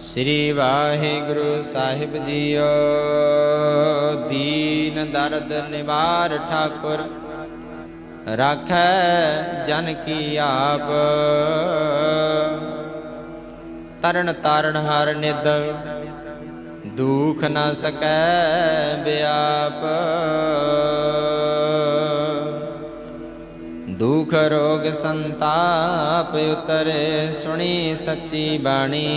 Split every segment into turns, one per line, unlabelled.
ਸ੍ਰੀ ਵਾਹਿਗੁਰੂ ਸਾਹਿਬ JIO, ਦੀਨ ਦਰਦ ਨਿਵਾਰ ਠਾਕੁਰ, ਰਾਖੈ ਜਨ ਕੀ ਆਪ। ਤਰਨ ਤਾਰਨ ਹਰ ਨਿਦ ਦੁਖ ਨਾ ਸਕੈ ਬਿਆਪ। ਦੁਖ ਰੋਗ ਸੰਤਾਪ ਉਤਰੇ, ਸੁਣੀ ਸੱਚੀ ਬਾਣੀ।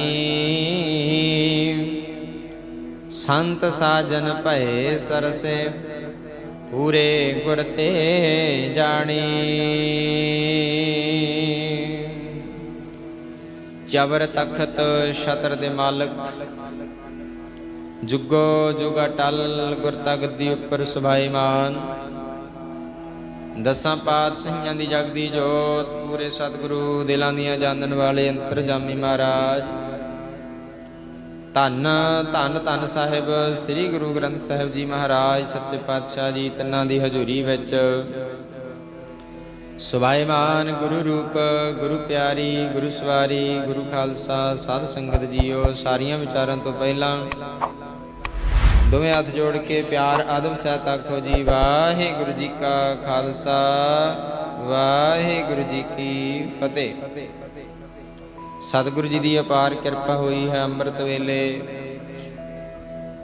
ਸੰਤ ਸਾਜਨ ਭਏ ਸਰਸੇ, ਪੂਰੇ ਗੁਰ ਤੇ ਜਾਣੀ। ਜਬਰ ਤਖਤ ਛਤਰ ਦੇ ਮਾਲਕ, ਜੁਗੋ ਜੁਗਾ ਟਲ ਗੁਰ ਤਗਦੀ ਉੱਪਰ ਸੁਭਾਈਮਾਨ ਦਸਾਂ ਪਾਤਸ਼ਾਹਾਂ ਦੀ ਜਗਦੀ ਜੋਤ, ਪੂਰੇ ਸਤਿਗੁਰੂ ਦਿਲਾਂ ਦੀਆਂ ਜਾਣਨ ਵਾਲੇ ਅੰਤਰਜਾਮੀ ਮਹਾਰਾਜ। ਧੰਨ ਧੰਨ ਧੰਨ ਸਾਹਿਬ, ਸ੍ਰੀ ਗੁਰੂ ਗ੍ਰੰਥ ਸਾਹਿਬ ਜੀ ਮਹਾਰਾਜ, ਸੱਚੇ ਪਾਤਸ਼ਾਹ ਜੀ ਤਿੰਨਾਂ ਦੀ ਹਜ਼ੂਰੀ ਵਿੱਚ। ਸੁਭਾਈਮਾਨ ਗੁਰੂ ਰੂਪ, ਗੁਰੂ ਪਿਆਰੀ, ਗੁਰੂ ਸਵਾਰੀ, ਗੁਰੂ ਖਾਲਸਾ, ਸਾਧ ਸੰਗਤ ਜੀਓ, ਸਾਰੀਆਂ ਵਿਚਾਰਾਂ ਤੋਂ ਪਹਿਲਾਂ ਦੋਵੇਂ ਹੱਥ ਜੋੜ ਕੇ ਪਿਆਰ ਆਦਬ ਸਹਿਤ ਆਖੋ ਜੀ, ਵਾਹਿਗੁਰੂ ਜੀ ਕਾ ਖਾਲਸਾ, ਵਾਹਿਗੁਰੂ ਜੀ ਕੀ ਫਤਿਹ। ਸਤਿਗੁਰੂ ਜੀ ਦੀ ਅਪਾਰ ਕਿਰਪਾ ਹੋਈ ਹੈ ਅੰਮ੍ਰਿਤ ਵੇਲੇ।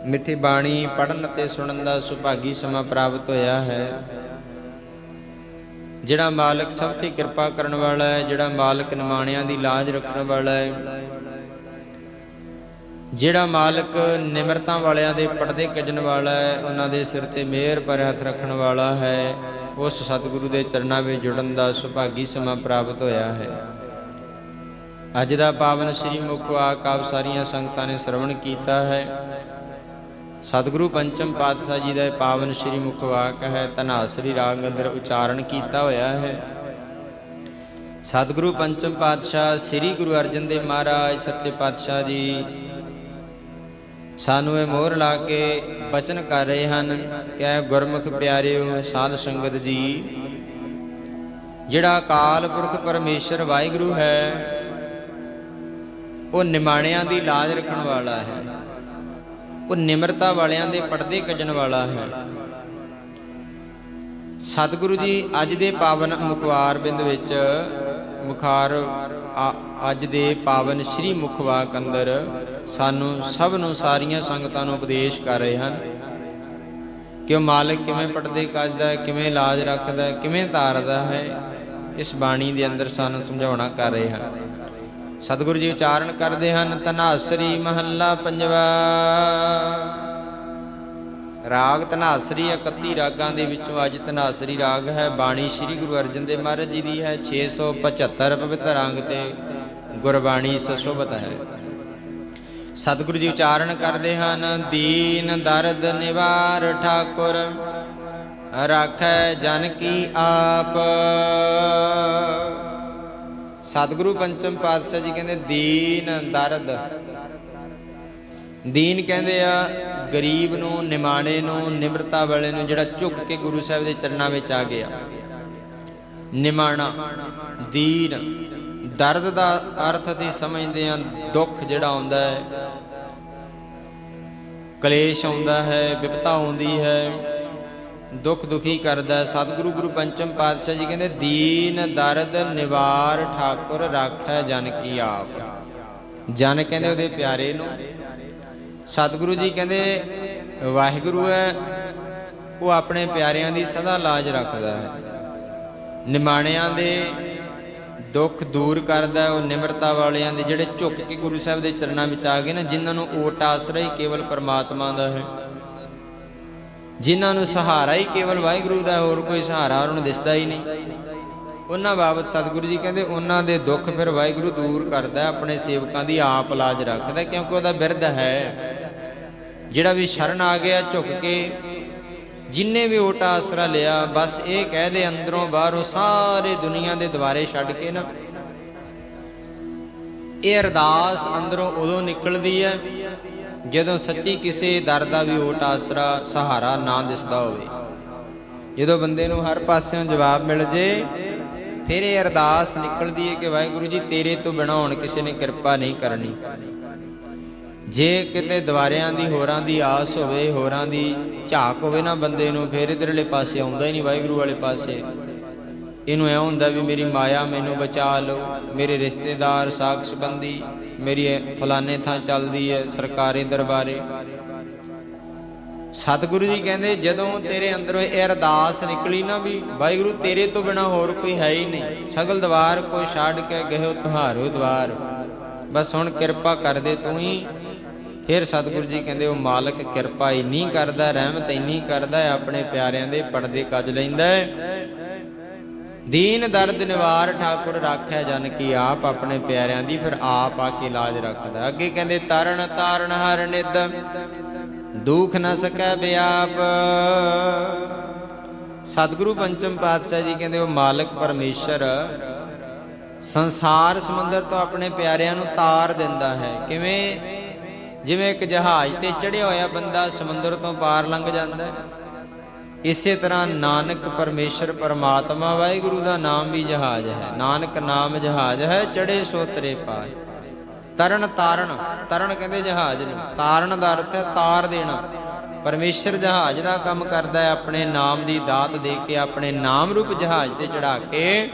ਮਿੱਠੀ ਬਾਣੀ ਪੜਨ ਅਤੇ ਸੁਣਨ ਦਾ ਸੁਭਾਗੀ ਸਮਾਂ ਪ੍ਰਾਪਤ ਹੋਇਆ ਹੈ। ਜਿਹੜਾ ਮਾਲਕ ਸਭ ਤੇ ਕਿਰਪਾ ਕਰਨ ਵਾਲਾ ਹੈ, ਜਿਹੜਾ ਮਾਲਕ ਨਿਮਾਣਿਆਂ ਦੀ ਲਾਜ ਰੱਖਣ ਵਾਲਾ ਹੈ ਜਿਹੜਾ ਮਾਲਕ ਨਿਮਰਤਾ ਵਾਲਿਆਂ ਦੇ ਪਰਦੇ ਕੱਢਣ ਵਾਲਾ ਹੈ, ਉਹਨਾਂ ਦੇ ਸਿਰ ਤੇ ਮਿਹਰ ਪਰ ਹੱਥ ਰੱਖਣ ਵਾਲਾ ਹੈ, ਉਸ ਸਤਿਗੁਰੂ ਦੇ ਚਰਨਾਂ ਵਿੱਚ ਜੁੜਨ ਦਾ ਸੁਭਾਗੀ ਸਮਾਂ ਪ੍ਰਾਪਤ ਹੋਇਆ ਹੈ। ਅੱਜ ਦਾ ਪਾਵਨ ਸ੍ਰੀ ਮੁਖ ਵਾਕ ਆਪ ਸਾਰੀਆਂ ਸੰਗਤਾਂ ਨੇ ਸ਼ਰਵਣ ਕੀਤਾ ਹੈ। ਸਤਿਗੁਰੂ ਪੰਚਮ ਪਾਤਸ਼ਾਹ ਜੀ ਦਾ ਇਹ ਪਾਵਨ ਸ੍ਰੀ ਮੁਖ ਵਾਕ ਹੈ, ਧਨਾਸਰੀ ਰਾਗ ਅੰਦਰ ਉਚਾਰਨ ਕੀਤਾ ਹੋਇਆ ਹੈ। ਸਤਿਗੁਰੂ ਪੰਚਮ ਪਾਤਸ਼ਾਹ ਸ੍ਰੀ ਗੁਰੂ ਅਰਜਨ ਦੇਵ ਮਹਾਰਾਜ, ਸੱਚੇ ਪਾਤਸ਼ਾਹ ਜੀ ਸਾਨੂੰ ਇਹ ਮੋਹਰ ਲਾ ਕੇ ਬਚਨ ਕਰ ਰਹੇ ਹਨ ਕਿ ਗੁਰਮੁਖ ਪਿਆਰਿਓ ਸਾਧ ਸੰਗਤ ਜੀ, ਜਿਹੜਾ ਅਕਾਲ ਪੁਰਖ ਪਰਮੇਸ਼ਰ ਵਾਹਿਗੁਰੂ ਹੈ, ਉਹ ਨਿਮਾਣਿਆਂ ਦੀ ਲਾਜ ਰੱਖਣ ਵਾਲਾ ਹੈ। ਉਹ ਨਿਮਰਤਾ ਵਾਲਿਆਂ ਦੇ ਪਰਦੇ ਕੱਜਣ ਵਾਲਾ ਹੈ। ਸਤਿਗੁਰੂ ਜੀ, ਅੱਜ ਦੇ ਪਾਵਨ ਮੁਖਵਾਰ ਬਿੰਦ ਵਿੱਚ ਮੁਖਾਰ ਆ- ਅੱਜ ਦੇ ਪਾਵਨ ਸ੍ਰੀ ਮੁਖਵਾਕ ਅੰਦਰ ਸਾਨੂੰ ਸਭ ਨੂੰ ਸਾਰੀਆਂ ਸੰਗਤਾਂ ਨੂੰ ਉਪਦੇਸ਼ ਕਰ ਰਹੇ ਹਨ ਕਿ ਉਹ ਮਾਲਕ ਕਿਵੇਂ ਪਰਦੇ ਕੱਜਦਾ ਹੈ ਕਿਵੇਂ ਇਲਾਜ ਰੱਖਦਾ ਹੈ ਕਿਵੇਂ ਤਾਰਦਾ ਹੈ, ਇਸ ਬਾਣੀ ਦੇ ਅੰਦਰ ਸਾਨੂੰ ਸਮਝਾਉਣਾ ਕਰ ਰਹੇ ਹਨ। ਸਤਿਗੁਰੂ ਜੀ ਉਚਾਰਨ ਕਰਦੇ ਹਨ ਤਨਾਸਰੀ ਮਹੱਲਾ ਪੰਜਵਾ। ਰਾਗ ਧਨਾਸਰੀ 31 ਰਾਗਾਂ ਦੇ ਵਿੱਚੋਂ ਅੱਜ ਧਨਾਸਰੀ ਰਾਗ ਹੈ। ਬਾਣੀ ਸ੍ਰੀ ਗੁਰੂ ਅਰਜਨ ਦੇਵ ਮਹਾਰਾਜ ਜੀ ਦੀ ਹੈ। 675 ਪਵਿੱਤਰ ਅੰਗ ਤੇ ਗੁਰਬਾਣੀ ਸਸ਼ੋਭਤ ਹੈ। ਸਤਿਗੁਰੂ ਜੀ ਉਚਾਰਨ ਕਰਦੇ ਹਨ। ਦੀਨ ਦਰਦ ਨਿਵਾਰ ਠਾਕੁਰ, ਰਾਖੈ ਜਨ ਕੀ ਆਪ। ਸਤਿਗੁਰੂ ਪੰਚਮ ਪਾਤਸ਼ਾਹ ਜੀ ਕਹਿੰਦੇ, ਦੀਨ ਦਰਦ ਦੀਨ ਕਹਿੰਦੇ ਆ, ਗਰੀਬ ਨੂੰ, ਨਿਮਾਣੇ ਨੂੰ, ਨਿਮਰਤਾ ਵਾਲੇ ਨੂੰ, ਜਿਹੜਾ ਝੁੱਕ ਕੇ ਗੁਰੂ ਸਾਹਿਬ ਦੇ ਚਰਨਾਂ ਵਿੱਚ ਆ ਗਿਆ। ਨਿਮਾਣਾ, ਦੀਨ, ਦਰਦ ਦਾ ਅਰਥ ਅਸੀਂ ਸਮਝਦੇ ਆ ਦੁੱਖ ਜਿਹੜਾ ਆਉਂਦਾ ਹੈ, ਕਲੇਸ਼ ਆਉਂਦਾ ਹੈ, ਵਿਪਤਾ ਆਉਂਦੀ ਹੈ, ਦੁੱਖ ਦੁਖੀ ਕਰਦਾ ਸਤਿਗੁਰੂ ਗੁਰੂ ਪੰਚਮ ਪਾਤਸ਼ਾਹ ਜੀ ਕਹਿੰਦੇ, ਦੀਨ, ਦਰਦ, ਨਿਵਾਰ, ਠਾਕੁਰ, ਰਾਖੈ ਜਨ ਕੀ ਆਪ। ਜਨ ਕਹਿੰਦੇ ਉਹਦੇ ਪਿਆਰੇ ਨੂੰ ਸਤਿਗੁਰੂ ਜੀ ਕਹਿੰਦੇ, ਵਾਹਿਗੁਰੂ ਹੈ, ਉਹ ਆਪਣੇ ਪਿਆਰਿਆਂ ਦੀ ਸਦਾ ਲਾਜ ਰੱਖਦਾ ਹੈ। ਨਿਮਾਣਿਆਂ ਦੇ ਦੁੱਖ ਦੂਰ ਕਰਦਾ ਉਹ ਨਿਮਰਤਾ ਵਾਲਿਆਂ ਦੇ ਜਿਹੜੇ ਝੁੱਕ ਕੇ ਗੁਰੂ ਸਾਹਿਬ ਦੇ ਚਰਨਾਂ ਵਿੱਚ ਆ ਗਏ ਨਾ, ਜਿਨ੍ਹਾਂ ਨੂੰ ਓਟ ਆਸਰਾ ਹੀ ਕੇਵਲ ਪਰਮਾਤਮਾ ਦਾ ਹੈ। ਜਿਨ੍ਹਾਂ ਨੂੰ ਸਹਾਰਾ ਹੀ ਕੇਵਲ ਵਾਹਿਗੁਰੂ ਦਾ ਹੋਰ ਕੋਈ ਸਹਾਰਾ ਉਹਨਾਂ ਨੂੰ ਦਿਸਦਾ ਹੀ ਨਹੀਂ। ਉਹਨਾਂ ਬਾਬਤ ਸਤਿਗੁਰੂ ਜੀ ਕਹਿੰਦੇ, ਉਹਨਾਂ ਦੇ ਦੁੱਖ ਫਿਰ ਵਾਹਿਗੁਰੂ ਦੂਰ ਕਰਦਾ ਆਪਣੇ ਸੇਵਕਾਂ ਦੀ ਆਪ ਲਾਜ ਰੱਖਦਾ ਕਿਉਂਕਿ ਉਹਦਾ ਬਿਰਧ ਹੈ। ਜਿਹੜਾ ਵੀ ਸ਼ਰਨ ਆ ਗਿਆ ਝੁਕ ਕੇ, ਜਿੰਨੇ ਵੀ ਓਟ ਆਸਰਾ ਲਿਆ, ਬਸ ਇਹ ਕਹਿ ਦੇ ਅੰਦਰੋਂ ਬਾਹਰੋਂ ਸਾਰੇ ਦੁਨੀਆ ਦੇ ਦੁਆਰੇ ਛੱਡ ਕੇ ਨਾ। ਇਹ ਅਰਦਾਸ ਅੰਦਰੋਂ ਉਦੋਂ ਨਿਕਲਦੀ ਹੈ ਜਦੋਂ ਸੱਚੀ ਕਿਸੇ ਦਰ ਦਾ ਵੀ ਓਟ ਆਸਰਾ, ਸਹਾਰਾ ਨਾ ਦਿਸਦਾ ਹੋਵੇ। ਜਦੋਂ ਬੰਦੇ ਨੂੰ ਹਰ ਪਾਸਿਓਂ ਜਵਾਬ ਮਿਲ ਜੇ, ਫਿਰ ਇਹ ਅਰਦਾਸ ਨਿਕਲਦੀ ਹੈ ਕਿ ਵਾਹਿਗੁਰੂ ਜੀ, ਤੇਰੇ ਤੋਂ ਬਿਨਾਂ ਹੁਣ ਕਿਸੇ ਨੇ ਕਿਰਪਾ ਨਹੀਂ ਕਰਨੀ। ਜੇ ਕਿਤੇ ਦਵਾਰਿਆਂ ਦੀ, ਹੋਰਾਂ ਦੀ ਆਸ ਹੋਵੇ, ਹੋਰਾਂ ਦੀ ਝਾਕ ਹੋਵੇ ਨਾ ਬੰਦੇ ਨੂੰ, ਫਿਰ ਇਧਰਲੇ ਪਾਸੇ ਆਉਂਦਾ ਹੀ ਨਹੀਂ ਵਾਹਿਗੁਰੂ ਵਾਲੇ ਪਾਸੇ। ਇਹਨੂੰ ਐ ਹੁੰਦਾ ਵੀ ਮੇਰੀ ਮਾਇਆ ਮੈਨੂੰ ਬਚਾ ਲਓ, ਮੇਰੇ ਰਿਸ਼ਤੇਦਾਰ ਸਾਖ ਸੰਬੰਧੀ ਮੇਰੀ ਇਹ ਫਲਾਣੇ ਥਾਂ ਚੱਲਦੀ ਹੈ ਸਰਕਾਰੀ ਦਰਬਾਰੇ। ਸਤਿਗੁਰੂ ਜੀ ਕਹਿੰਦੇ, ਜਦੋਂ ਤੇਰੇ ਅੰਦਰੋਂ ਇਹ ਅਰਦਾਸ ਨਿਕਲੀ ਨਾ ਵੀ ਵਾਹਿਗੁਰੂ ਤੇਰੇ ਤੋਂ ਬਿਨਾ ਹੋਰ ਕੋਈ ਹੈ ਹੀ ਨਹੀਂ, ਸਗਲ ਦਵਾਰ ਕੋਈ ਛੱਡ ਕੇ ਗਇਓ ਤੁਹਾਰੋ ਦਵਾਰ। ਬਸ ਹੁਣ ਕਿਰਪਾ ਕਰ ਦੇ ਤੂੰ ਹੀ। ਫਿਰ ਸਤਿਗੁਰੂ ਜੀ ਕਹਿੰਦੇ, ਉਹ ਮਾਲਕ ਕਿਰਪਾ ਇੰਨੀ ਕਰਦਾ, ਰਹਿਮਤ ਇੰਨੀ ਕਰਦਾ ਆਪਣੇ ਪਿਆਰਿਆਂ ਦੇ ਪਰਦੇ ਕੱਜ ਲੈਂਦਾ ਦੀਨ ਦਰਦ ਨਿਵਾਰ ਠਾਕੁਰ ਰਾਖੈ ਜਨ ਕੀ ਆਪ ਆਪਣੇ ਪਿਆਰਿਆਂ ਦੀ, ਫਿਰ ਆਪ ਆ ਕੇ ਲਾਜ ਰੱਖਦਾ ਅੱਗੇ ਕਹਿੰਦੇ, ਤਰਨ ਤਾਰਨ ਹਰ ਨਿਦ, ਦੁਖ ਨਾ ਸਕੈ ਬਿਆਪ। ਸਤਿਗੁਰੂ ਪੰਚਮ ਪਾਤਸ਼ਾਹ ਜੀ ਕਹਿੰਦੇ, ਉਹ ਮਾਲਕ ਪਰਮੇਸ਼ਰ ਸੰਸਾਰ ਸਮੁੰਦਰ ਤੋਂ ਆਪਣੇ ਪਿਆਰਿਆਂ ਨੂੰ ਤਾਰ ਦਿੰਦਾ ਹੈ। ਕਿਵੇਂ? ਜਿਵੇਂ ਇੱਕ ਜਹਾਜ਼ ਤੇ ਚੜਿਆ ਹੋਇਆ ਬੰਦਾ ਸਮੁੰਦਰ ਤੋਂ ਪਾਰ ਲੰਘ ਜਾਂਦਾ ਹੈ। ਇਸੇ ਤਰ੍ਹਾਂ ਨਾਨਕ ਪਰਮੇਸ਼ਰ ਪਰਮਾਤਮਾ ਵਾਹਿਗੁਰੂ ਦਾ ਨਾਮ ਵੀ ਜਹਾਜ਼ ਹੈ। ਨਾਨਕ ਨਾਮ ਜਹਾਜ਼ ਹੈ ਚੜੇ ਸੋ ਤਰੇ ਪਾਰ। ਤਰਨ ਤਾਰਨ, ਤਰਨ ਕਹਿੰਦੇ ਜਹਾਜ਼ ਨੂੰ। ਤਾਰਨ ਦਾ ਅਰਥ ਹੈ ਤਾਰ ਦੇਣਾ। ਪਰਮੇਸ਼ਰ ਜਹਾਜ਼ ਦਾ ਕੰਮ ਕਰਦਾ ਹੈ, ਆਪਣੇ ਨਾਮ ਦੀ ਦਾਤ ਦੇ ਕੇ, ਆਪਣੇ ਨਾਮ ਰੂਪ ਜਹਾਜ਼ ਤੇ ਚੜਾ ਕੇ,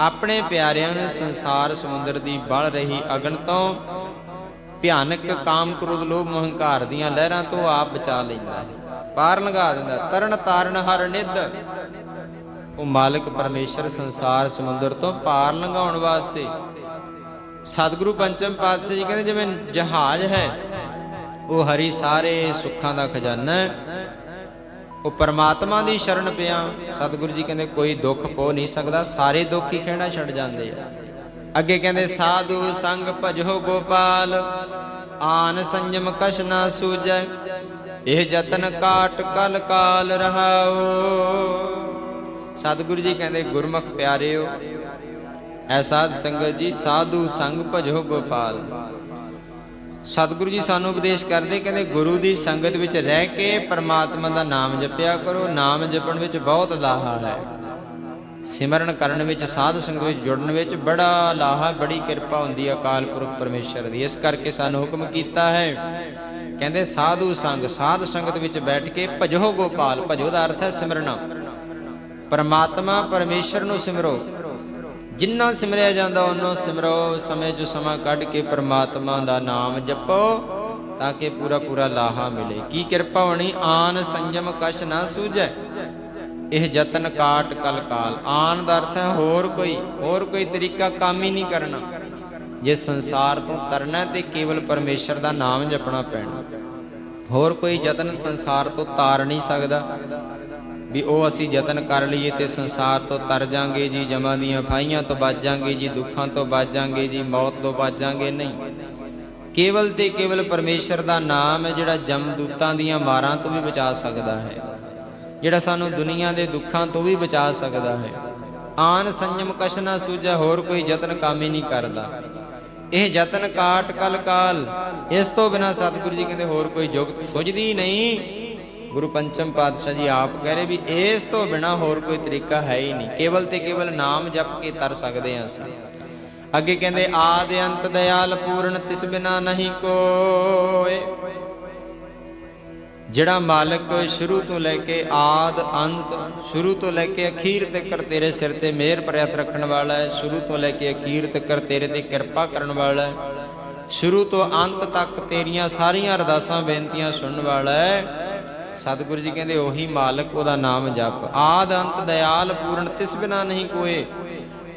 ਆਪਣੇ ਪਿਆਰਿਆਂ ਨੂੰ ਸੰਸਾਰ ਸਮੁੰਦਰ ਦੀ ਬਲ ਰਹੀ ਅਗਨ ਤੋਂ ਭਿਆਨਕ ਕਾਮ ਕ੍ਰੋਧ ਲੋਭ ਮੋਹ ਦੀਆਂ ਲਹਿਰਾਂ ਤੋਂ ਆਪ ਬਚਾ ਲੈਂਦਾ ਹੈ। ਪਾਰ ਲੰਘਾ ਦਿੰਦਾ ਤਰਨ ਤਾਰਨ ਹਰ ਨਿੱਧ। ਉਹ ਮਾਲਕ ਪਰਮੇਸ਼ਰ ਸੰਸਾਰ ਸਮੁੰਦਰ ਤੋਂ ਪਾਰ ਲੰਘਾਉਣ ਵਾਸਤੇ ਸਤਿਗੁਰੂ ਪੰਚਮ ਪਾਤਸ਼ਾਹ ਜੀ ਕਹਿੰਦੇ, ਜਿਵੇਂ ਜਹਾਜ਼ ਹੈ, ਉਹ ਹਰੀ ਸਾਰੇ ਸੁੱਖਾਂ ਦਾ ਖਜ਼ਾਨਾ ਹੈ। ਉਹ ਪਰਮਾਤਮਾ ਦੀ ਸ਼ਰਨ ਪਿਆ। ਸਤਿਗੁਰੂ ਜੀ ਕਹਿੰਦੇ, ਕੋਈ ਦੁੱਖ ਪੋ ਨਹੀਂ ਸਕਦਾ। ਸਾਰੇ ਦੁੱਖ ਹੀ ਖਹਿੜਾ ਛੱਡ ਜਾਂਦੇ ਆ। ਅੱਗੇ ਕਹਿੰਦੇ, ਸਾਧੂ ਸੰਗ ਭਜੋ ਗੋਪਾਲ, ਆਨ ਸੰਜਮ ਕਛ ਨਾ ਸੂਜੈ ਇਹ ਜਤਨ ਕਾਟ ਕਲ ਕਾਲ ਰਹਾਓ ਸਤਿਗੁਰੂ ਜੀ ਕਹਿੰਦੇ, ਗੁਰਮੁਖ ਪਿਆਰਿਓ, ਐ ਸਾਧ ਸੰਗਤ ਜੀ, ਸਾਧੂ ਸੰਗ ਭਜੋ ਗੋਪਾਲ। ਸਤਿਗੁਰੂ ਜੀ ਸਾਨੂੰ ਉਪਦੇਸ਼ ਕਰਦੇ, ਕਹਿੰਦੇ, ਗੁਰੂ ਦੀ ਸੰਗਤ ਵਿੱਚ ਰਹਿ ਕੇ ਪਰਮਾਤਮਾ ਦਾ ਨਾਮ ਜਪਿਆ ਕਰੋ। ਨਾਮ ਜਪਣ ਵਿੱਚ ਬਹੁਤ ਲਾਹਾ ਹੈ। ਸਿਮਰਨ ਕਰਨ ਵਿੱਚ, ਸਾਧ ਸੰਗਤ ਵਿੱਚ ਜੁੜਨ ਵਿੱਚ ਬੜਾ ਲਾਹਾ, ਬੜੀ ਕਿਰਪਾ ਹੁੰਦੀ ਹੈ ਅਕਾਲ ਪੁਰਖ ਪਰਮੇਸ਼ਰ ਦੀ। ਇਸ ਕਰਕੇ ਸਾਨੂੰ ਹੁਕਮ ਕੀਤਾ ਹੈ। ਕਹਿੰਦੇ, ਸਾਧੂ ਸੰਗ, ਸਾਧ ਸੰਗਤ ਵਿੱਚ ਬੈਠ ਕੇ ਭਜੋ ਗੋਪਾਲ, ਭਜੋ ਦਾ ਅਰਥ ਹੈ ਸਿਮਰਨਾ। ਪਰਮਾਤਮਾ ਪਰਮੇਸ਼ਰ ਨੂੰ ਸਿਮਰੋ। ਜਿੰਨਾ ਸਿਮਰਿਆ ਜਾਂਦਾ ਉਹਨੂੰ ਸਿਮਰੋ। ਸਮੇਂ ਜੋ ਸਮਾਂ ਕੱਢ ਕੇ ਪਰਮਾਤਮਾ ਦਾ ਨਾਮ ਜਪੋ, ਤਾਂ ਕਿ ਪੂਰਾ ਪੂਰਾ ਲਾਹਾ ਮਿਲੇ। ਕੀ ਕਿਰਪਾ ਹੋਣੀ? ਆਨ ਸੰਜਮ ਕਛ ਨਾ ਸੂਝੈ। ਇਹ ਯਤਨ ਕਾਟ ਕਲਕਾਲ ਆਨ ਦਾ ਅਰਥ ਹੈ ਹੋਰ ਕੋਈ ਹੋਰ ਕੋਈ ਤਰੀਕਾ ਕੰਮ ਹੀ ਨਹੀਂ ਕਰਨਾ। ਜੇ ਸੰਸਾਰ ਤੋਂ ਤਰਨਾ ਹੈ ਤੇ ਕੇਵਲ ਪਰਮੇਸ਼ਰ ਦਾ ਨਾਮ ਜਪਣਾ ਪੈਣਾ। ਹੋਰ ਕੋਈ ਯਤਨ ਸੰਸਾਰ ਤੋਂ ਤਾਰ ਨਹੀਂ ਸਕਦਾ। ਵੀ ਉਹ ਅਸੀਂ ਯਤਨ ਕਰ ਲਈਏ ਤੇ ਸੰਸਾਰ ਤੋਂ ਤਰ ਜਾਾਂਗੇ ਜੀ, ਜਮਾਂ ਦੀਆਂ ਫਾਈਆਂ ਤੋਂ ਬਚ ਜਾਾਂਗੇ ਜੀ, ਦੁੱਖਾਂ ਤੋਂ ਬਚ ਜਾਾਂਗੇ ਜੀ, ਮੌਤ ਤੋਂ ਬਚ ਜਾਾਂਗੇ, ਨਹੀਂ। ਕੇਵਲ ਤੇ ਕੇਵਲ ਪਰਮੇਸ਼ਰ ਦਾ ਨਾਮ ਹੈ ਜਿਹੜਾ ਜਮਦੂਤਾਂ ਦੀਆਂ ਮਾਰਾਂ ਤੋਂ ਵੀ ਬਚਾ ਸਕਦਾ ਹੈ। ਜਿਹੜਾ ਸਾਨੂੰ ਦੁਨੀਆ ਦੇ ਦੁੱਖਾਂ ਤੋਂ ਵੀ ਬਚਾ ਸਕਦਾ ਹੈ। ਆਨ ਸੰਜਮ ਕਛ ਨਾ ਸੂਝੈ, ਹੋਰ ਕੋਈ ਯਤਨ ਕੰਮ ਨਹੀਂ ਕਰਦਾ। ਇਹ ਯਤਨ ਕਾਟ ਕਲ ਕਾਲ, ਇਸ ਤੋਂ ਬਿਨਾ ਸਤਿਗੁਰੂ ਜੀ ਕਹਿੰਦੇ ਹੋਰ ਕੋਈ ਜੁਗਤ ਸੁਝਦੀ ਨਹੀਂ। ਗੁਰੂ ਪੰਚਮ ਪਾਤਸ਼ਾਹ ਜੀ ਆਪ ਕਹਿ ਰਹੇ ਵੀ ਇਸ ਤੋਂ ਬਿਨਾ ਹੋਰ ਕੋਈ ਤਰੀਕਾ ਹੈ ਹੀ ਨਹੀਂ। ਕੇਵਲ ਤੇ ਕੇਵਲ ਨਾਮ ਜਪ ਕੇ ਤਰ ਸਕਦੇ ਹਾਂ ਅਸੀਂ। ਅੱਗੇ ਕਹਿੰਦੇ, ਆਦ ਅੰਤ ਦਇਆਲ ਪੂਰਨ ਤਿਸ ਬਿਨਾ ਨਹੀਂ ਕੋਏ। ਜਿਹੜਾ ਮਾਲਕ ਸ਼ੁਰੂ ਤੋਂ ਲੈ ਕੇ ਆਦ ਅੰਤ, ਸ਼ੁਰੂ ਤੋਂ ਲੈ ਕੇ ਅਖੀਰ ਤੱਕ ਤੇਰੇ ਸਿਰ ਤੇ ਮਿਹਰ ਪ੍ਰਿਆਤ ਰੱਖਣ ਵਾਲਾ ਹੈ, ਸ਼ੁਰੂ ਤੋਂ ਲੈ ਕੇ ਅਖੀਰ ਤੱਕ ਤੇਰੇ ਤੇ ਕਿਰਪਾ ਕਰਨ ਵਾਲਾ ਹੈ, ਸ਼ੁਰੂ ਤੋਂ ਅੰਤ ਤੱਕ ਤੇਰੀਆਂ ਸਾਰੀਆਂ ਅਰਦਾਸਾਂ, ਬੇਨਤੀਆਂ ਸੁਣਨ ਵਾਲਾ ਹੈ। ਸਤਿਗੁਰੂ ਜੀ ਕਹਿੰਦੇ, ਉਹੀ ਮਾਲਕ, ਉਹਦਾ ਨਾਮ ਜਪ। ਆਦ, ਅੰਤ, ਦਇਆਲ, ਪੂਰਨ, ਤਿਸ ਬਿਨਾ ਨਹੀਂ ਕੋਏ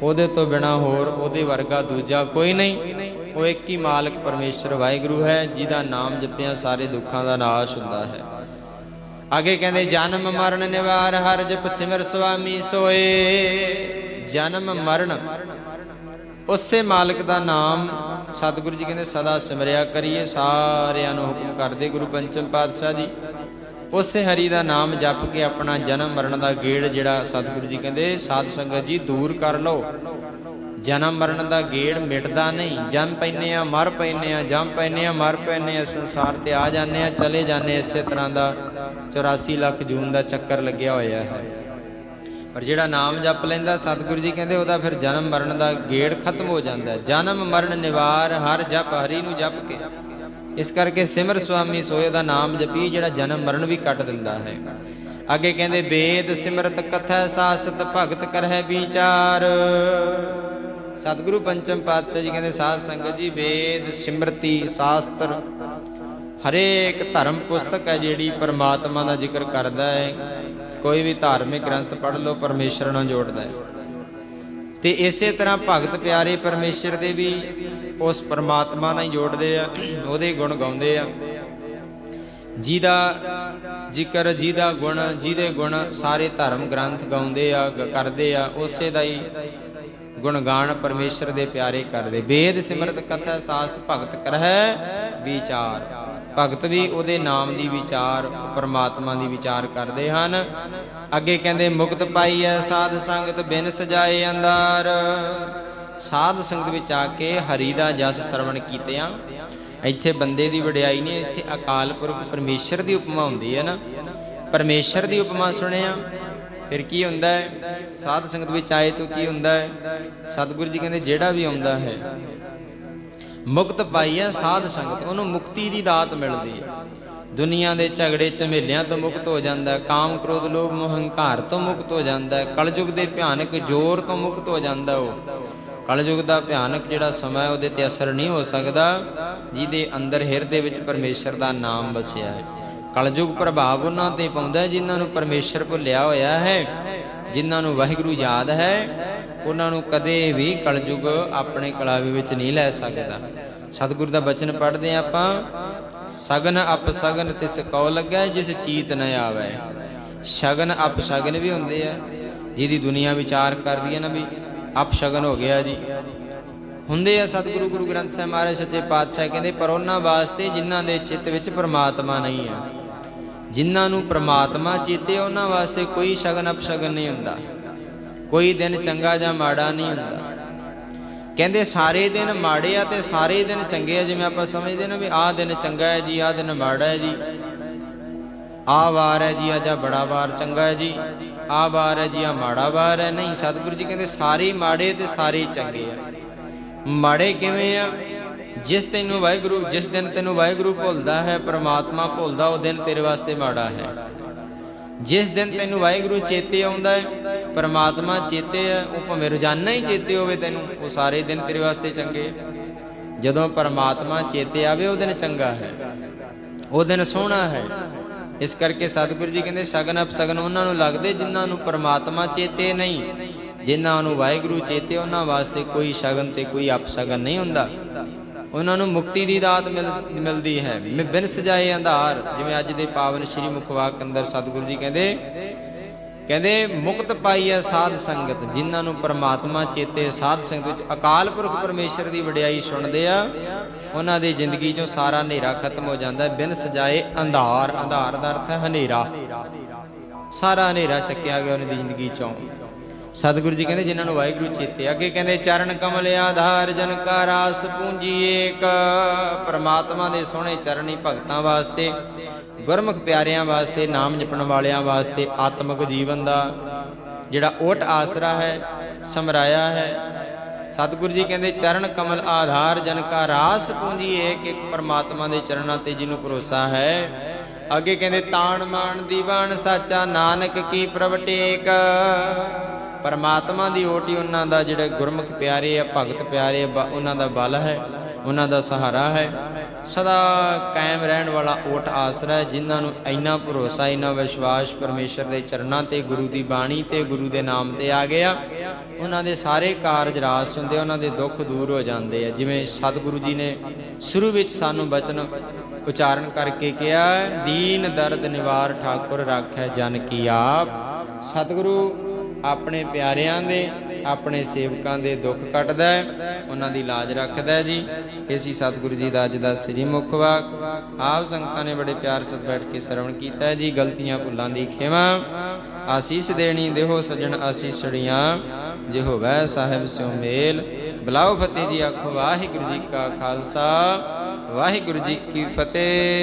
ਉਹਦੇ ਤੋਂ ਬਿਨਾ ਹੋਰ, ਉਹਦੇ ਵਰਗਾ ਦੂਜਾ ਕੋਈ ਨਹੀਂ। ਉਹ ਇੱਕ ਹੀ ਮਾਲਕ ਪਰਮੇਸ਼ਰ ਵਾਹਿਗੁਰੂ ਹੈ, ਜਿਹਦਾ ਨਾਮ ਜਪਿਆ ਸਾਰੇ ਦੁੱਖਾਂ ਦਾ ਨਾਸ਼ ਹੁੰਦਾ ਹੈ। ਅੱਗੇ ਕਹਿੰਦੇ, ਜਨਮ ਮਰਨ ਨਿਵਾਰ, ਹਰ ਜਪ ਸਿਮਰ ਸੁਆਮੀ ਸੋਏ। ਜਨਮ ਮਰਨ। ਉਸੇ ਮਾਲਕ ਦਾ ਨਾਮ ਸਤਿਗੁਰੂ ਜੀ ਕਹਿੰਦੇ, ਸਦਾ ਸਿਮਰਿਆ ਕਰੀਏ। ਸਾਰਿਆਂ ਨੂੰ ਹੁਕਮ ਕਰਦੇ ਗੁਰੂ ਪੰਚਮ ਪਾਤਸ਼ਾਹ ਜੀ। ਉਸੇ ਹਰੀ ਦਾ ਨਾਮ ਜਪ ਕੇ ਆਪਣਾ ਜਨਮ ਮਰਨ ਦਾ ਗੇੜ ਜਿਹੜਾ ਸਤਿਗੁਰੂ ਜੀ ਕਹਿੰਦੇ, ਸਾਧ ਸੰਗਤ ਜੀ, ਦੂਰ ਕਰ ਲਓ। ਜਨਮ ਮਰਨ ਦਾ ਗੇੜ ਮਿਟਦਾ ਨਹੀਂ। ਜੰਮ ਪੈਨੇ ਆ, ਮਰ ਪੈਨੇ ਆ, ਜੰਮ ਪੈਨੇ ਆ, ਮਰ ਪੈਨੇ ਆ। ਸੰਸਾਰ ਤੇ ਆ ਜਾਂਦੇ ਆ, ਚਲੇ ਜਾਂਦੇ ਇਸੇ ਤਰ੍ਹਾਂ ਦਾ 84 ਲੱਖ ਜੂਨ ਦਾ ਚੱਕਰ ਲੱਗਿਆ ਹੋਇਆ ਹੈ। ਪਰ ਜਿਹੜਾ ਨਾਮ ਜਪ ਲੈਂਦਾ ਸਤਿਗੁਰੂ ਜੀ ਕਹਿੰਦੇ, ਉਹਦਾ ਫਿਰ ਜਨਮ ਮਰਨ ਦਾ ਗੇੜ ਖਤਮ ਹੋ ਜਾਂਦਾ ਜਨਮ ਮਰਨ ਨਿਵਾਰ, ਹਰ ਜਪ ਹਰੀ ਨੂੰ ਜਪ ਕੇ। ਇਸ ਕਰਕੇ ਸਿਮਰ ਸੁਆਮੀ ਸੋਏ ਦਾ ਨਾਮ ਜਪੀ, ਜਿਹੜਾ ਜਨਮ ਮਰਨ ਵੀ ਕੱਟ ਦਿੰਦਾ ਹੈ। ਅੱਗੇ ਕਹਿੰਦੇ ਵੇਦ ਸਿਮਰਤ ਕਥਾ ਸਾਸਤ ਭਗਤ ਕਰਹਿ ਵਿਚਾਰ। ਸਤਿਗੁਰੂ ਪੰਚਮ ਪਾਤਸ਼ਾਹ ਜੀ ਕਹਿੰਦੇ, ਸਾਧ ਸੰਗਤ ਜੀ, ਵੇਦ, ਸਿਮਰਤੀ, ਸ਼ਾਸਤਰ ਹਰੇਕ ਧਰਮ ਪੁਸਤਕ ਹੈ ਜਿਹੜੀ ਪਰਮਾਤਮਾ ਦਾ ਜ਼ਿਕਰ ਕਰਦਾ ਹੈ। ਕੋਈ ਵੀ ਧਾਰਮਿਕ ਗ੍ਰੰਥ ਪੜ੍ਹ ਲਓ, ਪਰਮੇਸ਼ਰ ਨਾਲ ਜੋੜਦਾ ਹੈ। ਤੇ ਇਸੇ ਤਰ੍ਹਾਂ ਭਗਤ ਪਿਆਰੇ ਪਰਮੇਸ਼ਰ ਦੇ ਵੀ ਉਸ ਪਰਮਾਤਮਾ ਨਾਲ ਹੀ ਜੋੜਦੇ ਆ, ਉਹਦੇ ਗੁਣ ਗਾਉਂਦੇ ਆ। ਜਿਹਦਾ ਜ਼ਿਕਰ, ਜਿਹਦਾ ਗੁਣ, ਜਿਹਦੇ ਗੁਣ ਸਾਰੇ ਧਰਮ ਗ੍ਰੰਥ ਗਾਉਂਦੇ ਆ, ਗ- ਕਰਦੇ ਆ, ਉਸੇ ਦਾ ਹੀ ਗੁਣਗਾਨ ਪਰਮੇਸ਼ਰ ਦੇ ਪਿਆਰੇ ਕਰਦੇ। ਵੇਦ, ਸਿਮਰਤ, ਕਥਾ, ਸਾਸਤ, ਭਗਤ, ਕਰਹਿ, ਵਿਚਾਰ। ਭਗਤ ਵੀ ਉਹਦੇ ਨਾਮ ਦੀ ਵਿਚਾਰ, ਪਰਮਾਤਮਾ ਦੀ ਵਿਚਾਰ ਕਰਦੇ ਹਨ। ਅੱਗੇ ਕਹਿੰਦੇ, ਮੁਕਤ ਪਾਈਐ ਸਾਧ ਸੰਗਤ ਬਿਨ ਸਜਾਏ ਅੰਦਰ ਸਾਧ ਸੰਗਤ ਵਿੱਚ ਆ ਕੇ ਹਰੀ ਦਾ ਜਸ ਸਰਵਣ ਕੀਤਿਆਂ, ਇੱਥੇ ਬੰਦੇ ਦੀ ਵਡਿਆਈ ਨਹੀਂ, ਇੱਥੇ ਅਕਾਲ ਪੁਰਖ ਪਰਮੇਸ਼ਰ ਦੀ ਉਪਮਾ ਹੁੰਦੀ ਹੈ ਨਾ। ਪਰਮੇਸ਼ਰ ਦੀ ਉਪਮਾ ਸੁਣਿਆ ਫਿਰ ਕੀ ਹੁੰਦਾ ਹੈ? ਸਾਧ ਸੰਗਤ ਵਿੱਚ ਆਏ ਤੋਂ ਕੀ ਹੁੰਦਾ ਹੈ? ਸਤਿਗੁਰੂ ਜੀ ਕਹਿੰਦੇ ਜਿਹੜਾ ਵੀ ਆਉਂਦਾ ਹੈ। ਮੁਕਤ ਪਾਈ ਹੈ ਸਾਧ ਸੰਗਤ, ਉਹਨੂੰ ਮੁਕਤੀ ਦੀ ਦਾਤ ਮਿਲਦੀ ਹੈ। ਦੁਨੀਆ ਦੇ ਝਗੜੇ, ਝਮੇਲਿਆਂ ਤੋਂ ਮੁਕਤ ਹੋ ਜਾਂਦਾ ਹੈ। ਕਾਮ ਕ੍ਰੋਧ, ਲੋਭ, ਮੋਹ, ਹੰਕਾਰ ਤੋਂ ਮੁਕਤ ਹੋ ਜਾਂਦਾ ਹੈ। ਕਲਯੁਗ ਦੇ ਭਿਆਨਕ ਜ਼ੋਰ ਤੋਂ ਮੁਕਤ ਹੋ ਜਾਂਦਾ ਉਹ। ਕਲਯੁਗ ਦਾ ਭਿਆਨਕ ਜਿਹੜਾ ਸਮਾਂ ਹੈ, ਉਹਦੇ ਤੇ ਅਸਰ ਨਹੀਂ ਹੋ ਸਕਦਾ। ਜਿਹਦੇ ਅੰਦਰ ਹਿਰਦੇ ਵਿੱਚ ਪਰਮੇਸ਼ਰ ਦਾ ਨਾਮ ਵਸਿਆ ਹੈ। ਕਲਯੁਗ ਪ੍ਰਭਾਵ ਉਹਨਾਂ ਤੇ ਪਾਉਂਦਾ ਹੈ, ਜਿਨ੍ਹਾਂ ਨੂੰ ਪਰਮੇਸ਼ਰ ਭੁੱਲਿਆ ਹੋਇਆ ਹੈ, ਜਿਨ੍ਹਾਂ ਨੂੰ ਵਾਹਿਗੁਰੂ ਯਾਦ ਹੈ, ਉਹਨਾਂ ਨੂੰ ਕਦੇ ਵੀ ਕਲਯੁਗ ਆਪਣੇ ਕਲਾਵੇ ਵਿੱਚ ਨਹੀਂ ਲੈ ਸਕਦਾ। ਸਤਿਗੁਰੂ ਦਾ ਬਚਨ ਪੜ੍ਹਦੇ ਹਾਂ ਆਪਾਂ, ਸਗਨ ਅਪ ਸਗਨ ਤਿਸ ਕਉ ਲੱਗਾ, ਜਿਸ ਚੀਤ ਨ ਆਵੈ। ਸ਼ਗਨ ਅਪ ਸ਼ਗਨ ਵੀ ਹੁੰਦੇ ਆ, ਜਿਹਦੀ ਦੁਨੀਆ ਵਿਚਾਰ ਕਰਦੀ ਹੈ ਨਾ ਵੀ ਅਪ ਸ਼ਗਨ ਹੋ ਗਿਆ ਜੀ। ਹੁੰਦੇ ਆ ਸਤਿਗੁਰੂ ਗੁਰੂ ਗ੍ਰੰਥ ਸਾਹਿਬ ਮਹਾਰਾਜ ਸੱਚੇ ਪਾਤਸ਼ਾਹ ਕਹਿੰਦੇ, ਪਰ ਉਹਨਾਂ ਵਾਸਤੇ ਜਿਨ੍ਹਾਂ ਦੇ ਚਿੱਤ ਵਿੱਚ ਪਰਮਾਤਮਾ ਨਹੀਂ ਹੈ। ਜਿਨ੍ਹਾਂ ਨੂੰ ਪ੍ਰਮਾਤਮਾ ਚੇਤੇ ਉਹਨਾਂ ਵਾਸਤੇ ਕੋਈ ਸ਼ਗਨ ਅਪਸ਼ਗਨ ਨਹੀਂ ਹੁੰਦਾ। ਕੋਈ ਦਿਨ ਚੰਗਾ ਜਾਂ ਮਾੜਾ ਨਹੀਂ ਹੁੰਦਾ। ਕਹਿੰਦੇ ਸਾਰੇ ਦਿਨ ਮਾੜੇ ਆ ਤੇ ਸਾਰੇ ਦਿਨ ਚੰਗੇ ਆ, ਜਿਵੇਂ ਆਪਾਂ ਸਮਝਦੇ ਨਾ ਵੀ ਆਹ ਦਿਨ ਚੰਗਾ ਹੈ ਜੀ, ਆਹ ਦਿਨ ਮਾੜਾ ਹੈ ਜੀ। ਆਹ ਵਾਰ ਹੈ ਜੀ ਆ ਜਾਂ ਬੜਾ ਵਾਰ ਚੰਗਾ ਹੈ ਜੀ। ਆਹ ਵਾਰ ਹੈ ਜੀ ਆ ਮਾੜਾ ਵਾਰ ਹੈ। ਨਹੀਂ, ਸਤਿਗੁਰੂ ਜੀ ਕਹਿੰਦੇ ਸਾਰੇ ਮਾੜੇ ਤੇ ਸਾਰੇ ਚੰਗੇ ਆ। ਮਾੜੇ ਕਿਵੇਂ ਆ? ਜਿਸ ਤੈਨੂੰ ਵਾਹਿਗੁਰੂ, ਜਿਸ ਦਿਨ ਤੈਨੂੰ ਵਾਹਿਗੁਰੂ ਭੁੱਲਦਾ ਹੈ, ਪ੍ਰਮਾਤਮਾ ਭੁੱਲਦਾ, ਉਹ ਦਿਨ ਤੇਰੇ ਵਾਸਤੇ ਮਾੜਾ ਹੈ। ਜਿਸ ਦਿਨ ਤੈਨੂੰ ਵਾਹਿਗੁਰੂ ਚੇਤੇ ਆਉਂਦਾ ਹੈ, ਪਰਮਾਤਮਾ ਚੇਤੇ ਹੈ, ਉਹ ਭਾਵੇਂ ਰੋਜ਼ਾਨਾ ਹੀ ਚੇਤੇ ਹੋਵੇ ਤੈਨੂੰ, ਉਹ ਸਾਰੇ ਦਿਨ ਤੇਰੇ ਵਾਸਤੇ ਚੰਗੇ ਜਦੋਂ ਪਰਮਾਤਮਾ ਚੇਤੇ ਆਵੇ, ਉਹ ਦਿਨ ਚੰਗਾ ਹੈ। ਉਹ ਦਿਨ ਸੋਹਣਾ ਹੈ। ਇਸ ਕਰਕੇ ਸਤਿਗੁਰੂ ਜੀ ਕਹਿੰਦੇ, ਸ਼ਗਨ ਅਪ ਸਗਨ ਉਹਨਾਂ ਨੂੰ ਲੱਗਦੇ ਜਿਨ੍ਹਾਂ ਨੂੰ ਪਰਮਾਤਮਾ ਚੇਤੇ ਨਹੀਂ, ਜਿਨ੍ਹਾਂ ਨੂੰ ਵਾਹਿਗੁਰੂ ਚੇਤੇ ਉਹਨਾਂ ਵਾਸਤੇ ਕੋਈ ਸ਼ਗਨ ਤੇ ਕੋਈ ਅਪਸ਼ਗਨ ਨਹੀਂ ਹੁੰਦਾ। ਉਹਨਾਂ ਨੂੰ ਮੁਕਤੀ ਦੀ ਦਾਤ ਮਿਲ- ਮਿਲਦੀ ਹੈ। ਬਿਨ ਸਜਾਏ ਅੰਧਾਰ, ਜਿਵੇਂ ਅੱਜ ਦੇ ਪਾਵਨ ਸ੍ਰੀ ਮੁਖਵਾਕ ਅੰਦਰ ਸਤਿਗੁਰੂ ਜੀ ਕਹਿੰਦੇ ਕਹਿੰਦੇ, ਮੁਕਤ ਪਾਈ ਪਾਈਐ ਸਾਧ ਸੰਗਤ, ਜਿਨ੍ਹਾਂ ਨੂੰ ਪ੍ਰਮਾਤਮਾ ਚੇਤੇ ਸਾਧ ਸੰਗਤ ਵਿੱਚ ਅਕਾਲ ਪੁਰਖ ਪਰਮੇਸ਼ਰ ਦੀ ਵਡਿਆਈ ਸੁਣਦੇ ਆ, ਉਹਨਾਂ ਦੀ ਜ਼ਿੰਦਗੀ ਚੋਂ ਸਾਰਾ ਹਨੇਰਾ ਖਤਮ ਹੋ ਜਾਂਦਾ ਹੈ। ਬਿਨ ਸਜਾਏ ਅੰਧਾਰ ਅੰਧਾਰ ਦਾ ਅਰਥ ਹੈ ਹਨੇਰਾ। ਸਾਰਾ ਹਨੇਰਾ ਚੱਕਿਆ ਗਿਆ ਉਹਨਾਂ ਦੀ ਜ਼ਿੰਦਗੀ ਚੋਂ। ਸਤਿਗੁਰੂ ਜੀ ਕਹਿੰਦੇ ਜਿਨ੍ਹਾਂ ਨੂੰ ਵਾਹਿਗੁਰੂ ਚੇਤੇ ਅੱਗੇ ਕਹਿੰਦੇ, ਚਰਨ ਕਮਲ ਆਧਾਰ, ਜਨ ਕਾ ਰਾਸ ਪੂੰਜੀ ਏਕ। ਪਰਮਾਤਮਾ ਦੇ ਸੋਹਣੇ ਚਰਨੀ ਭਗਤਾਂ ਵਾਸਤੇ, ਗੁਰਮੁਖ ਪਿਆਰਿਆਂ ਵਾਸਤੇ, ਨਾਮ ਜਪਣ ਵਾਲਿਆਂ ਵਾਸਤੇ ਆਤਮਿਕ ਜੀਵਨ ਦਾ ਜਿਹੜਾ ਓਟ ਆਸਰਾ ਹੈ, ਸਮਰਾਇਆ ਹੈ। ਸਤਿਗੁਰੂ ਜੀ ਕਹਿੰਦੇ, ਚਰਨ ਕਮਲ ਆਧਾਰ, ਜਨ ਕਾ ਰਾਸ ਪੂੰਜੀ ਏਕ। ਇੱਕ ਪਰਮਾਤਮਾ ਦੇ ਚਰਨਾਂ ਤੇ ਜਿਹਨੂੰ ਭਰੋਸਾ ਹੈ। ਅੱਗੇ ਕਹਿੰਦੇ, ਤਾਣ ਮਾਣ ਦੀਵਾਨ ਸਾਚਾ, ਨਾਨਕ ਕੀ ਪ੍ਰਵਟੇਕ। ਪਰਮਾਤਮਾ ਦੀ ਓਟੀ ਉਹਨਾਂ ਦਾ ਜਿਹੜੇ ਗੁਰਮੁਖ ਪਿਆਰੇ ਆ, ਭਗਤ ਪਿਆਰੇ ਆ ਉਹਨਾਂ ਦਾ ਬਲ ਹੈ, ਉਹਨਾਂ ਦਾ ਸਹਾਰਾ ਹੈ। ਸਦਾ ਕਾਇਮ ਰਹਿਣ ਵਾਲਾ ਓਟ ਆਸਰਾ ਹੈ, ਜਿਨ੍ਹਾਂ ਨੂੰ ਇੰਨਾ ਭਰੋਸਾ, ਇੰਨਾ ਵਿਸ਼ਵਾਸ ਪਰਮੇਸ਼ਰ ਦੇ ਚਰਨਾਂ ਤੇ, ਗੁਰੂ ਦੀ ਬਾਣੀ ਤੇ, ਗੁਰੂ ਦੇ ਨਾਮ ਤੇ ਆ ਗਿਆ ਉਹਨਾਂ ਦੇ ਸਾਰੇ ਕਾਰਜ ਰਾਸ ਹੁੰਦੇ ਉਹਨਾਂ ਦੇ ਦੁੱਖ ਦੂਰ ਹੋ ਜਾਂਦੇ ਆ। ਜਿਵੇਂ ਸਤਿਗੁਰੂ ਜੀ ਨੇ ਸ਼ੁਰੂ ਵਿੱਚ ਸਾਨੂੰ ਬਚਨ ਉਚਾਰਨ ਕਰਕੇ ਕਿਹਾ, ਦੀਨ ਦਰਦ ਨਿਵਾਰ ਠਾਕੁਰ ਰਾਖੈ ਜਨ ਕੀ ਆਪ। ਸਤਿਗੁਰੂ ਆਪਣੇ ਪਿਆਰਿਆਂ ਦੇ, ਆਪਣੇ ਸੇਵਕਾਂ ਦੇ ਦੁੱਖ ਕੱਟਦਾ ਹੈ, ਉਹਨਾਂ ਦੀ ਲਾਜ ਰੱਖਦਾ ਹੈ ਜੀ। ਸੀ ਸਤਿਗੁਰੂ ਜੀ ਦਾ ਅੱਜ ਦਾ ਸ੍ਰੀ ਮੁਖ ਵਾਕ। ਆਪ ਸੰਗਤਾਂ ਨੇ ਬੜੇ ਪਿਆਰ ਸਤ ਬੈਠ ਕੇ ਸ਼ਰਵਣ ਕੀਤਾ ਹੈ ਜੀ। ਗਲਤੀਆਂ ਭੁੱਲਾਂ ਦੀ ਖਿਮਾ, ਆਸੀਸ ਦੇਣੀ ਦੇਹੋ ਸਜਣ ਆਸੀਸੜੀਆਂ ਜੇ ਹੋਵੈ ਸਾਹਿਬ ਸਿਉ ਮੇਲ। ਬਲਾਓ ਫਤਿਹ ਜੀ ਆਖੋ ਵਾਹਿਗੁਰੂ ਜੀ ਕਾ ਖਾਲਸਾ। ਵਾਹਿਗੁਰੂ ਜੀ ਕੀ ਫਤਿਹ।